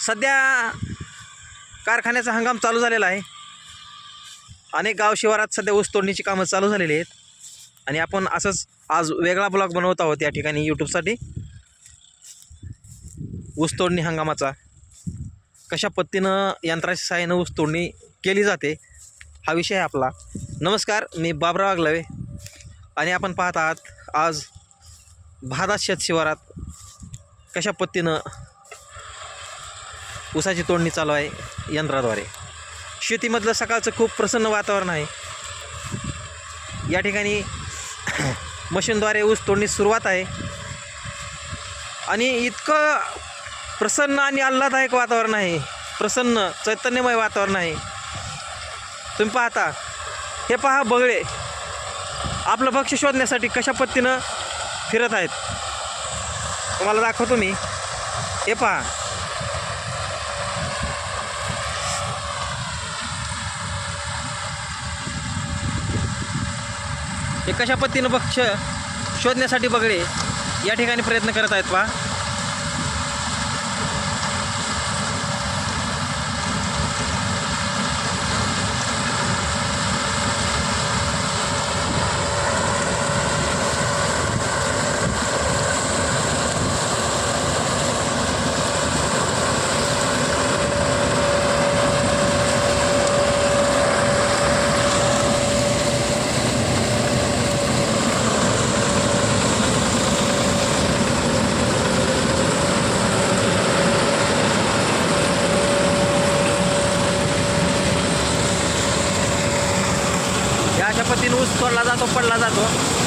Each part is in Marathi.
सध्या कारखान्याचा हंगाम चालू झालेला आहे. अनेक गाव शिवारात सध्या ऊस तोडणीची कामं चालू झालेली आहेत. आणि आपण असंच आज वेगळा ब्लॉग बनवत आहोत या ठिकाणी यूट्यूबसाठी ऊस तोडणी हंगामाचा. कशा पद्धतीनं यंत्राच्या सहाय्यानं ऊस तोडणी केली जाते हा विषय आहे आपला. नमस्कार मी बाबराव आगलवे. आणि आपण पाहत आहात आज भादा शेत शिवारात कशा पद्धतीनं ऊसाची तोडणी चालू आहे यंत्राद्वारे. शेतीमधलं सकाळचं खूप प्रसन्न वातावरण आहे. या ठिकाणी मशीनद्वारे ऊस तोडणी सुरुवात आहे. आणि इतकं प्रसन्न आणि आल्हाददायक वातावरण आहे. प्रसन्न चैतन्यमय वातावरण आहे. तुम्ही पाहता हे पहा बगळे. आपलं भक्ष शोधण्यासाठी कशा पद्धतीनं फिरत आहेत? तुम्हाला दाखवतो मी. हे पहा. हे कशा पद्धतीनं पक्ष शोधण्यासाठी बगळे या ठिकाणी प्रयत्न करत आहेत पहा या अशा पद्धतीने ऊस तोडला जातो पडला जातो.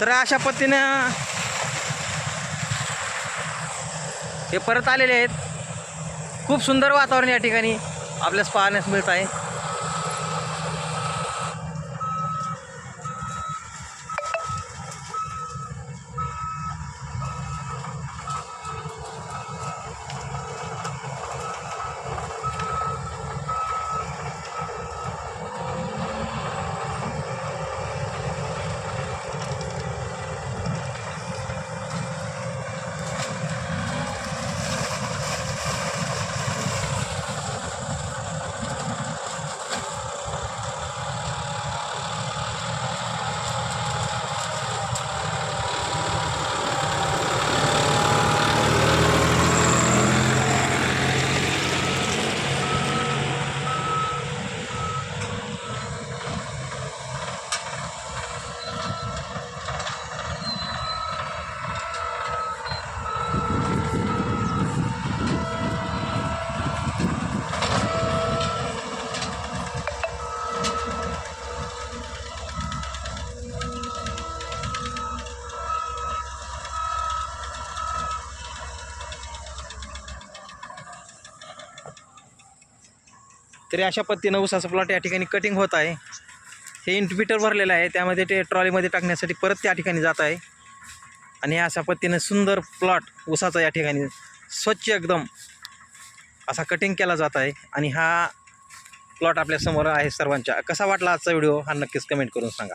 तर अशा पद्धतीनं हे परत आलेले आहेत. खूप सुंदर वातावरण या ठिकाणी आपल्यास पाहण्यास मिळत आहे. तरी अशा पद्धतीनं ऊसाचं प्लॉट या ठिकाणी कटिंग होत आहे. हे इंटविटर भरलेलं आहे. त्यामध्ये ते ट्रॉलीमध्ये टाकण्यासाठी परत त्या ठिकाणी जात आहे. आणि अशा पद्धतीनं सुंदर प्लॉट ऊसाचा या ठिकाणी स्वच्छ एकदम असा कटिंग केला जात आहे. आणि हा प्लॉट आपल्यासमोर आहे सर्वांच्या. कसा वाटला आजचा व्हिडिओ हा नक्कीच कमेंट करून सांगा.